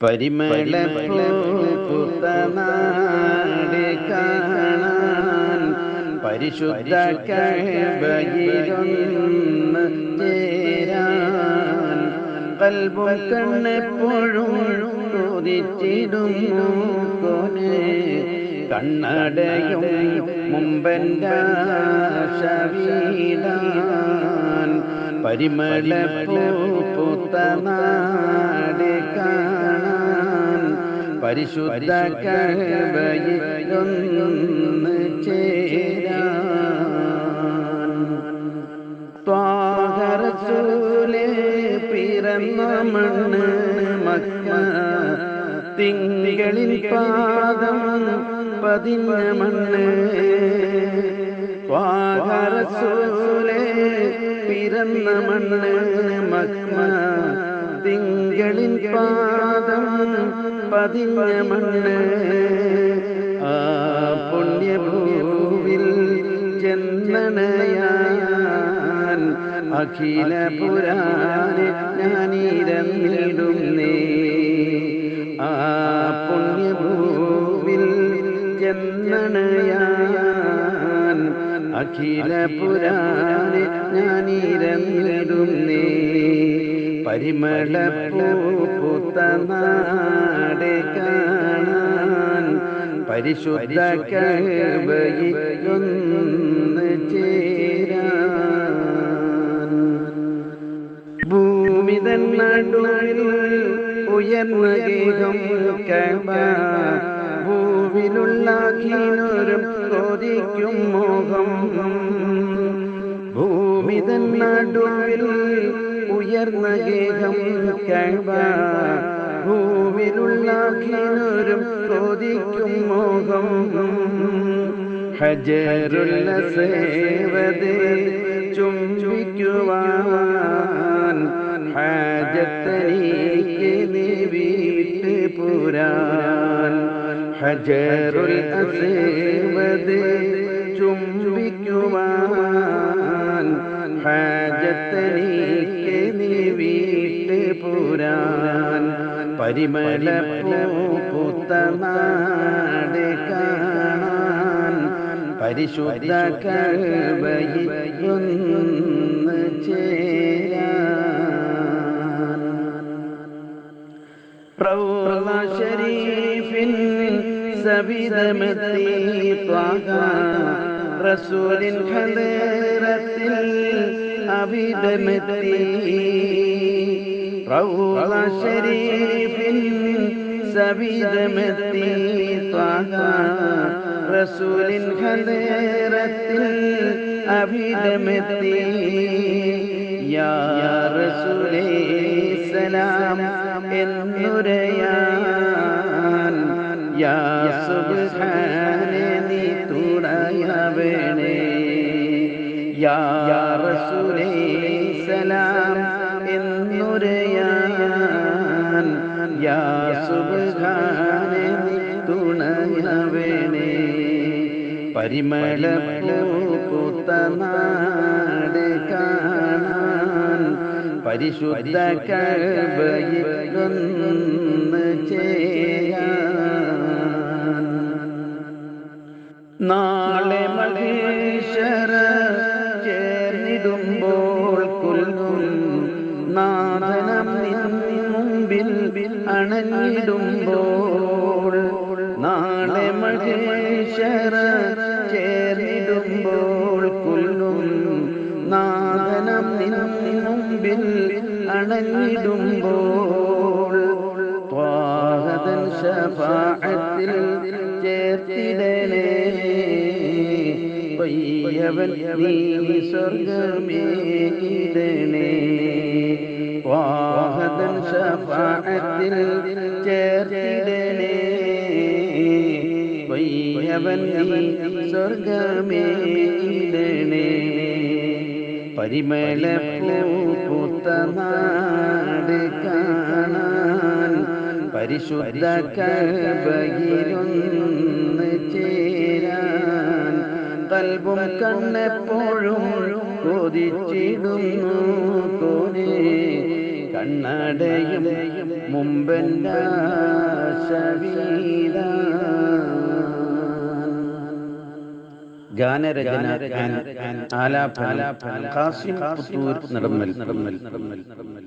പരിമള നാട് കാണാൻ പരിശുദ്ധ കൽബും കണ്ണെപ്പോഴും കണ്ണടയും മുമ്പന്റെ കാണാൻ പരിശുദ്ധ കഴബയിലൊന്ന് ചേരാൻ ത്വാഹരസൂലെ പിറന്ന മണ്ണ് മക്ക തിങ്കളിൽ പാദം പതിഞ്ഞ മണ്ണ് ത്വാഹരസൂലെ പിറന്ന മണ്ണ് മക്ക തിങ്കളിൽ പാദം പതിഞ്ഞ മണ്ണ്. ആ പുണ്യഭൂവിൽ ജന്മനയാൻ അഖില പുരാനെ ഞാനിരന്നിടുന്നേ ആ പുണ്യഭൂവിൽ ജന്മനയാൻ അഖില പുരാനെ ഞാനിരന്നിടുന്നേ പരിമള പൂത്ത കാണാൻ പരിശുദ്ധ കഴബയിലൊന്ന് ചേരാൻ ഭൂമി നടുവിൽ ഉയർന്ന ഗീതം കഴബ ഭൂവിലുള്ള കൊതിക്കും മോഹം ഭൂമി നടുവിൽ ഉയർന്ന ഗേഹം കഴബ ഭൂവിലുള്ള ഖീനൊരും മോഹം. ഹജറുള്ള സേവതേ ചുംബിക്കുവാൻ ഹാജത്തനീക്ക് നീ വീട്ട് പുരാൻ. ഹജറുൽ അസേവതേ ചുംബിക്കുവാൻ പുരാൻ പരിമള പൂത്ത നാട് കാണാൻ പരിശുദ്ധ റൗള ശരീഫിൻ സവിതമെത്തി റസൂലിൻ ഹദറത്തിൽ അവിധമെത്തി റൗള ശരീഫിൻ സവിധമെത്തി റസൂലിൻ ഹദറത്തിൽ അഭിതമെത്തി യാ റസൂലേ സലാം എന്നുരയാൻ യാ സുബ്ഹാനെ നീ തുണയവേണേ യാ പരിമള പൂത്ത നാട് കാണാൻ പരിശുദ്ധ കഴബയിലൊന്ന് ചെയ്യാൻ നാളെ മഹേശ്വര ചേർന്നിടുമ്പോൾ കുൽകുൽ നാദനം മുമ്പിൽ അണഞ്ഞിടുമ്പോൾ. നാളെ മഹേശ്വര മുമ്പിൽ അണഞ്ഞിടുമ്പോൾ ത്വാഹതൻ ശഫാഅത്തിൽ ചേർത്തിടനേ പയ്യവൻ നീ സ്വർഗമേകിടണേ ത്വാഹതൻ ശഫാഅത്തിൽ ചേർത്തിടണേ. പയ്യവൻ നീ സ്വർഗമേകിടണേ പരിമള കാണാൻ പരിശുദ്ധ കഴബയിലൊന്ന് ചേരാൻ കൽബും കണ്ണെപ്പോഴും കൊതിച്ചിടുന്നു കോനെ കണ്ണടയും മുമ്പെന്റെ ഗാനരചന ആലാപന കാസിം പുത്തൂർ നടമ്മൽ നടമ്മൽ നടമ്മൽ നടമ്മൽ